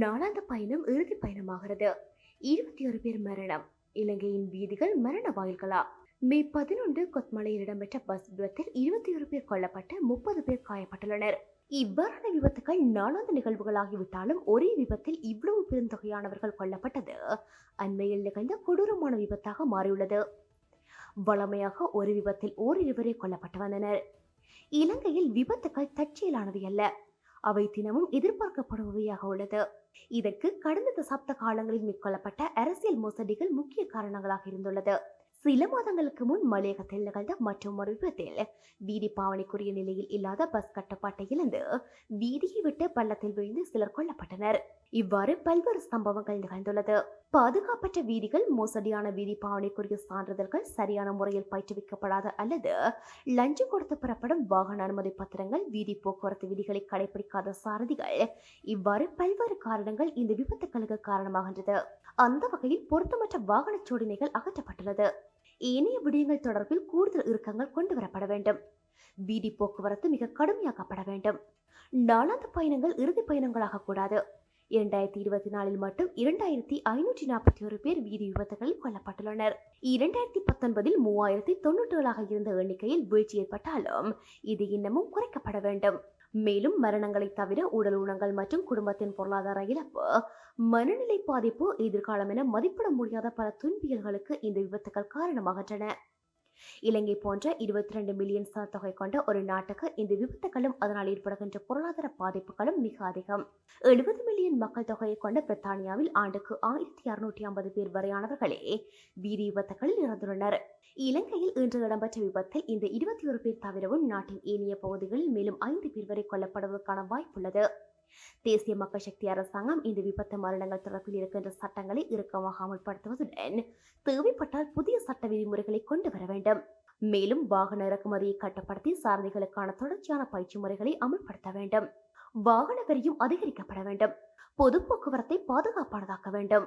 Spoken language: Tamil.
நாளாந்த பயணம் இறுதி பயணமாகிறது. இருபத்தி ஒரு பேர் மரணம். இலங்கையின் வீதிகள் மரண வாயில்களா? மே பதினொன்று கொத்மலையில் இடம்பெற்ற பஸ் விபத்தில் இருபத்தி ஒரு பேர் கொல்லப்பட்டு முப்பது பேர் காயப்பட்டுள்ளனர். இவ்வாறான விபத்துகள் நாளாந்த நிகழ்வுகளாகிவிட்டாலும் ஒரே விபத்தில் இவ்வளவு பெருந்தொகையானவர்கள் கொல்லப்பட்டது அண்மையில் நிகழ்ந்த கொடூரமான விபத்தாக மாறியுள்ளது. வளமையாக ஒரு விபத்தில் ஓரிருவரே கொல்லப்பட்டு வந்தனர். இலங்கையில் விபத்துகள் தற்செயலானவை அல்ல. அவை தினமும் எதிர்பார்க்கப்படுபவையாக உள்ளது. இதற்கு கடந்த தசாப்த காலங்களில் மேற்கொள்ளப்பட்ட அரசியல் மோசடிகள் முக்கிய காரணங்களாக இருந்துள்ளது. சில மாதங்களுக்கு முன் மலையகத்தில் நிகழ்ந்த மற்றும் ஒரு விபத்தில் வீதி பாவனைக்குரிய நிலையில் இல்லாத பஸ் கட்டுப்பாட்டை இழந்து வீதியை விட்டு பள்ளத்தில் விழுந்து சிலர் கொல்லப்பட்டனர். இவ்வாறு பல்வேறு சம்பவங்கள் நிகழ்ந்துள்ளது. பாதுகாப்பற்ற வீதிகள் மோசடியான வீதி பாவனைக்குரிய சான்றிதழ்கள் சரியான முறையில் பயிற்றுவிக்கப்படாத அல்லது லஞ்சம் கொடுத்து பெறப்படும் வாகன அனுமதி பத்திரங்கள் வீதி போக்குவரத்து விதிகளை கடைபிடிக்காத சாரதிகள். இவ்வாறு பல்வேறு காரணங்கள் இந்த விபத்துக்களுக்கு காரணமாகின்றது. அந்த வகையில் பொருத்தமற்ற வாகன சோதனைகள் அகற்றப்பட்டுள்ளது. ஏனைய விடயங்கள் தொடர்பில் கூடுதல் இறுக்கங்கள் கொண்டு வரப்பட வேண்டும். வீதி போக்குவரத்து மிக கடுமையாக்கப்பட வேண்டும். நாளாந்த பயணங்கள் இறுதி பயணங்களாக கூடாது இரண்டாயிரத்தி இருபத்தி நாலில் மட்டும் இரண்டாயிரத்தி ஐநூற்றி நாற்பத்தி ஒரு பேர் வீதி விபத்துகளில் கொல்லப்பட்டுள்ளனர். இரண்டாயிரத்தி பத்தொன்பதில் மூவாயிரத்தி தொண்ணூற்றி ஏழாக இருந்த எண்ணிக்கையில் வீழ்ச்சி ஏற்பட்டாலும் இது இன்னமும் குறைக்கப்பட வேண்டும். மேலும் மரணங்களை தவிர உடல் ஊனங்கள் மற்றும் குடும்பத்தின் பொருளாதார இழப்பு மனநிலை பாதிப்பு எதிர்காலம் என மதிப்பிட முடியாத பல துன்பியல்களுக்கு இந்த விபத்துகள் காரணமாகின்றன. இலங்கை போன்ற இருபத்தி ரெண்டு மில்லியன் சனத்தொகை கொண்ட ஒரு நாட்டுக்கு இந்த விபத்துகளும் அதனால் ஏற்படுகின்ற பொருளாதார பாதிப்புகளும் மிக அதிகம். எழுபது மில்லியன் மக்கள் தொகையை கொண்ட பிரித்தானியாவில் ஆண்டுக்கு ஆயிரத்தி அறுநூற்றி ஐம்பது பேர் வரையானவர்களே வீதி விபத்துகளில் இறந்துள்ளனர். இலங்கையில் இன்று இடம்பெற்ற விபத்தில் இந்த இருபத்தி ஒரு பேர் தவிரவும் நாட்டின் ஏனைய பகுதிகளில் மேலும் ஐந்து பேர் வரை கொல்லப்படுவதற்கான வாய்ப்புள்ளது. தேசிய மக்கள் சக்தி அரசாங்கம் இந்த விபத்து மரணங்கள் தொடர்பில் இருக்கின்ற சட்டங்களை இறுக்கமாக அமல்படுத்துவதுடன் தேவைப்பட்டால் புதிய சட்ட விதிமுறைகளை கொண்டு வர வேண்டும். மேலும் வாகன இறக்குமதியை கட்டுப்படுத்தி சாரதிகளுக்கான தொடர்ச்சியான பயிற்சி முறைகளை அமல்படுத்த வேண்டும். வாகன வரியும் அதிகரிக்கப்பட வேண்டும். பொது போக்குவரத்தை பாதுகாப்பானதாக்க வேண்டும்.